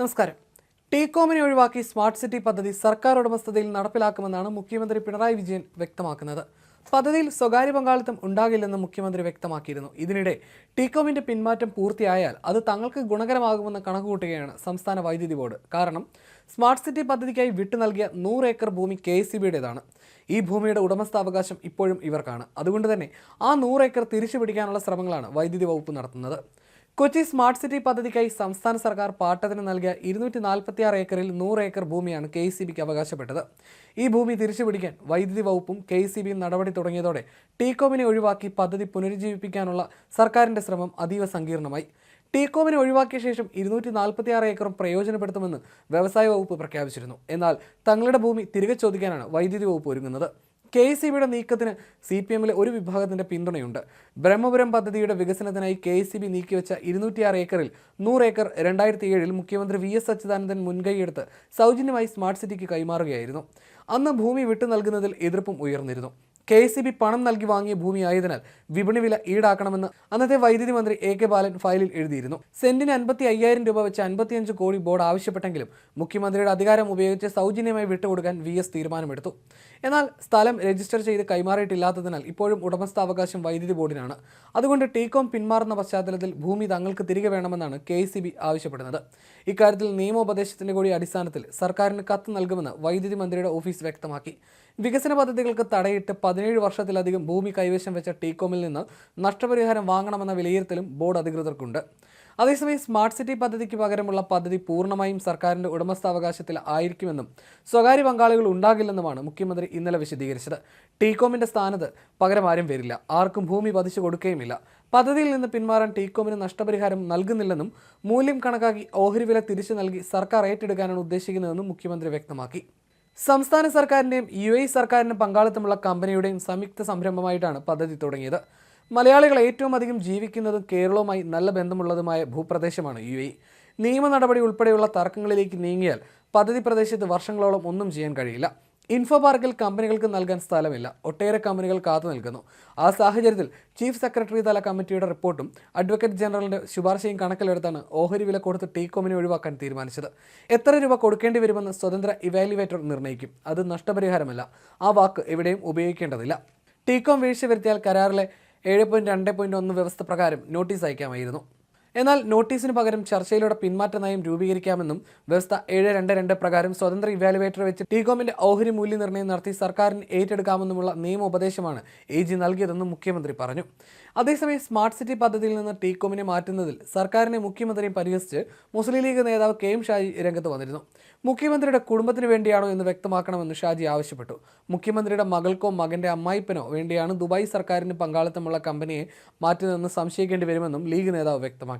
നമസ്കാരം. ടീകോമിനെ ഒഴിവാക്കി smart city പദ്ധതി സർക്കാർ ഉടമസ്ഥതയിൽ നടപ്പിലാക്കുമെന്നാണ് മുഖ്യമന്ത്രി പിണറായി വിജയൻ വ്യക്തമാക്കുന്നത്. പദ്ധതിയിൽ സ്വകാര്യ പങ്കാളിത്തം ഉണ്ടാകില്ലെന്ന് മുഖ്യമന്ത്രി വ്യക്തമാക്കിയിരുന്നു. ഇതിനിടെ ടീകോമിന്റെ പിന്മാറ്റം പൂർത്തിയായാൽ അത് തങ്ങൾക്ക് ഗുണകരമാകുമെന്ന് കണക്കുകൂട്ടുകയാണ് സംസ്ഥാന വൈദ്യുതി ബോർഡ്. കാരണം സ്മാർട്ട് സിറ്റി പദ്ധതിക്കായി വിട്ടു നൽകിയ നൂറ് ഏക്കർ ഭൂമി കെ എസ് സി ബിയുടേതാണ്. ഈ ഭൂമിയുടെ ഉടമസ്ഥാവകാശം ഇപ്പോഴും ഇവർക്കാണ്. അതുകൊണ്ട് തന്നെ ആ നൂറ് ഏക്കർ തിരിച്ചു പിടിക്കാനുള്ള ശ്രമങ്ങളാണ് വൈദ്യുതി വകുപ്പ് നടത്തുന്നത്. കൊച്ചി സ്മാർട്ട് സിറ്റി പദ്ധതിക്കായി സംസ്ഥാന സർക്കാർ പാട്ടത്തിന് നൽകിയ ഇരുന്നൂറ്റി നാൽപ്പത്തി ആറ് ഏക്കറിൽ നൂറ് ഏക്കർ ഭൂമിയാണ് കെ സി ബിക്ക് അവകാശപ്പെട്ടത്. ഈ ഭൂമി തിരിച്ചുപിടിക്കാൻ വൈദ്യുതി വകുപ്പും കെ സി ബിയും നടപടി തുടങ്ങിയതോടെ ടീകോമിനെ ഒഴിവാക്കി പദ്ധതി പുനരുജ്ജീവിപ്പിക്കാനുള്ള സർക്കാരിന്റെ ശ്രമം അതീവ സങ്കീർണമായി. ടീകോമിനെ ഒഴിവാക്കിയ ശേഷം ഇരുന്നൂറ്റി നാൽപ്പത്തി ആറ് ഏക്കറും പ്രയോജനപ്പെടുത്തുമെന്ന് വ്യവസായ വകുപ്പ് പ്രഖ്യാപിച്ചിരുന്നു. എന്നാൽ തങ്ങളുടെ ഭൂമി തിരികെ ചോദിക്കാനാണ് വൈദ്യുതി വകുപ്പ് ഒരുങ്ങുന്നത്. കെ എസ് ബിയുടെ നീക്കത്തിന് സി പി എമ്മിലെ ഒരു വിഭാഗത്തിന്റെ പിന്തുണയുണ്ട്. ബ്രഹ്മപുരം പദ്ധതിയുടെ വികസനത്തിനായി കെ എസ് ബി നീക്കിവെച്ച ഇരുന്നൂറ്റിയാറ് ഏക്കറിൽ നൂറ് ഏക്കർ രണ്ടായിരത്തി ഏഴിൽ മുഖ്യമന്ത്രി വി എസ് അച്യുതാനന്ദൻ മുൻകൈയെടുത്ത് സൗജന്യമായി സ്മാർട്ട് സിറ്റിക്ക് കൈമാറുകയായിരുന്നു. അന്ന് ഭൂമി വിട്ടു നൽകുന്നതിൽ എതിർപ്പും ഉയർന്നിരുന്നു. കെ എസ് ബി പണം നൽകി വാങ്ങിയ ഭൂമിയായതിനാൽ വിപണി വില ഈടാക്കണമെന്ന് അന്നത്തെ വൈദ്യുതി മന്ത്രി എ കെ ബാലൻ ഫയലിൽ എഴുതിയിരുന്നു. സെന്റിന് അൻപത്തി അയ്യായിരം രൂപ വെച്ച് അൻപത്തിയഞ്ച് കോടി ബോർഡ് ആവശ്യപ്പെട്ടെങ്കിലും മുഖ്യമന്ത്രിയുടെ അധികാരം ഉപയോഗിച്ച് സൗജന്യമായി വിട്ടുകൊടുക്കാൻ വി എസ് തീരുമാനമെടുത്തു. എന്നാൽ സ്ഥലം രജിസ്റ്റർ ചെയ്ത് കൈമാറിയിട്ടില്ലാത്തതിനാൽ ഇപ്പോഴും ഉടമസ്ഥാവകാശം വൈദ്യുതി ബോർഡിനാണ്. അതുകൊണ്ട് ടീകോം പിന്മാറുന്ന പശ്ചാത്തലത്തിൽ ഭൂമി തങ്ങൾക്ക് തിരികെ വേണമെന്നാണ് കെ ആവശ്യപ്പെടുന്നത്. ഇക്കാര്യത്തിൽ നിയമോപദേശത്തിന്റെ കൂടി അടിസ്ഥാനത്തിൽ സർക്കാരിന് കത്ത് നൽകുമെന്ന് വൈദ്യുതി മന്ത്രിയുടെ ഓഫീസ് വ്യക്തമാക്കി. വികസന പദ്ധതികൾക്ക് തടയിട്ട് പതിനേഴ് വർഷത്തിലധികം ഭൂമി കൈവശം വെച്ച ടീകോമിൽ നിന്ന് നഷ്ടപരിഹാരം വാങ്ങണമെന്ന വിലയിരുത്തലും ബോർഡ് അധികൃതർക്കുണ്ട്. അതേസമയം സ്മാർട്ട് സിറ്റി പദ്ധതിക്ക് പകരമുള്ള പദ്ധതി പൂർണമായും സർക്കാരിന്റെ ഉടമസ്ഥാവകാശത്തിൽ ആയിരിക്കുമെന്നും സ്വകാര്യ പങ്കാളികൾ ഉണ്ടാകില്ലെന്നുമാണ് മുഖ്യമന്ത്രി ഇന്നലെ വിശദീകരിച്ചത്. ടീകോമിന്റെ സ്ഥാനത്ത് പകരം ആരും വരില്ല. ആർക്കും ഭൂമി പതിച്ചു കൊടുക്കുകയുമില്ല. പദ്ധതിയിൽ നിന്ന് പിന്മാറാൻ ടീകോമിന് നഷ്ടപരിഹാരം നൽകുന്നില്ലെന്നും മൂല്യം കണക്കാക്കി ഓഹരി വില തിരിച്ചു നൽകി സർക്കാർ ഏറ്റെടുക്കാനാണ് ഉദ്ദേശിക്കുന്നതെന്നും മുഖ്യമന്ത്രി വ്യക്തമാക്കി. സംസ്ഥാന സർക്കാരിന്റെയും യു എ സർക്കാരിനും പങ്കാളിത്തമുള്ള കമ്പനിയുടെയും സംയുക്ത സംരംഭമായിട്ടാണ് പദ്ധതി തുടങ്ങിയത്. മലയാളികൾ ഏറ്റവും അധികം ജീവിക്കുന്നതും കേരളവുമായി നല്ല ബന്ധമുള്ളതുമായ ഭൂപ്രദേശമാണ് യു എ നിയമ നടപടി ഉൾപ്പെടെയുള്ള തർക്കങ്ങളിലേക്ക് നീങ്ങിയാൽ പദ്ധതി പ്രദേശത്ത് വർഷങ്ങളോളം ഒന്നും ചെയ്യാൻ കഴിയില്ല. ഇൻഫോ പാർക്കിൽ കമ്പനികൾക്ക് നൽകാൻ സ്ഥലമില്ല. ഒട്ടേറെ കമ്പനികൾ കാത്തു നിൽക്കുന്നു. ആ സാഹചര്യത്തിൽ ചീഫ് സെക്രട്ടറി തല കമ്മിറ്റിയുടെ റിപ്പോർട്ടും അഡ്വക്കേറ്റ് ജനറലിന്റെ ശുപാർശയും കണക്കിലെടുത്താണ് ഓഹരി വില കൊടുത്ത് ടീകോമിനെ ഒഴിവാക്കാൻ തീരുമാനിച്ചത്. എത്ര രൂപ കൊടുക്കേണ്ടി വരുമെന്ന് സ്വതന്ത്ര ഇവാലുവേറ്റർ നിർണയിക്കും അത് നഷ്ടപരിഹാരമല്ല. ആ വാക്ക് എവിടെയും ഉപയോഗിക്കേണ്ടതില്ല. ടീകോം വീഴ്ച വരുത്തിയാൽ കരാറിലെ ഏഴ് പോയിന്റ് രണ്ട് പോയിന്റ് ഒന്ന് വ്യവസ്ഥ പ്രകാരം നോട്ടീസ് അയക്കാമായിരുന്നു. എന്നാൽ നോട്ടീസിന് പകരം ചർച്ചയിലൂടെ പിന്മാറ്റ നയം രൂപീകരിക്കാമെന്നും വ്യവസ്ഥ ഏഴ് രണ്ട് രണ്ട് പ്രകാരം സ്വതന്ത്ര ഇവാലുവേറ്റർ വെച്ച് ടീകോമിന്റെ ഓഹരി മൂല്യനിർണയം നടത്തി സർക്കാരിന് ഏറ്റെടുക്കാമെന്നുമുള്ള നിയമോപദേശമാണ് എ ജി നൽകിയതെന്നും മുഖ്യമന്ത്രി പറഞ്ഞു. അതേസമയം സ്മാർട്ട് സിറ്റി പദ്ധതിയിൽ നിന്ന് ടീകോമിനെ മാറ്റുന്നതിൽ സർക്കാരിനെ മുഖ്യമന്ത്രിയും പരിഹസിച്ച് മുസ്ലിം ലീഗ് നേതാവ് കെ എം ഷാജി രംഗത്ത് വന്നിരുന്നു. മുഖ്യമന്ത്രിയുടെ കുടുംബത്തിന് വേണ്ടിയാണോ എന്ന് വ്യക്തമാക്കണമെന്ന് ഷാജി ആവശ്യപ്പെട്ടു. മുഖ്യമന്ത്രിയുടെ മകൾക്കോ മകന്റെ അമ്മായിപ്പനോ വേണ്ടിയാണ് ദുബായ് സർക്കാരിന് പങ്കാളിത്തമുള്ള കമ്പനിയെ മാറ്റുന്നതെന്ന് സംശയിക്കേണ്ടി വരുമെന്നും ലീഗ് നേതാവ് വ്യക്തമാക്കി.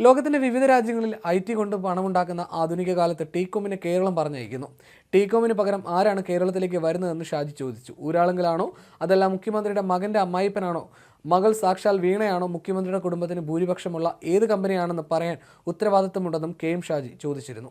ലോകത്തിന്റെ വിവിധ രാജ്യങ്ങളിൽ ഐ ടി കൊണ്ട് പണമുണ്ടാക്കുന്ന ആധുനിക കാലത്ത് ടീകോമിനെ കേരളം പറഞ്ഞയക്കുന്നു. ടീകോമിന് പകരം ആരാണ് കേരളത്തിലേക്ക് വരുന്നതെന്ന് ഷാജി ചോദിച്ചു. ഊരാളെങ്കിലാണോ? അതല്ല മുഖ്യമന്ത്രിയുടെ മകന്റെ അമ്മായിപ്പനാണോ? മകൾ സാക്ഷാൽ വീണയാണോ? മുഖ്യമന്ത്രിയുടെ കുടുംബത്തിന് ഭൂരിപക്ഷമുള്ള ഏത് കമ്പനിയാണെന്ന് പറയാൻ ഉത്തരവാദിത്തമുണ്ടെന്നും കെ എം ഷാജി ചോദിച്ചിരുന്നു.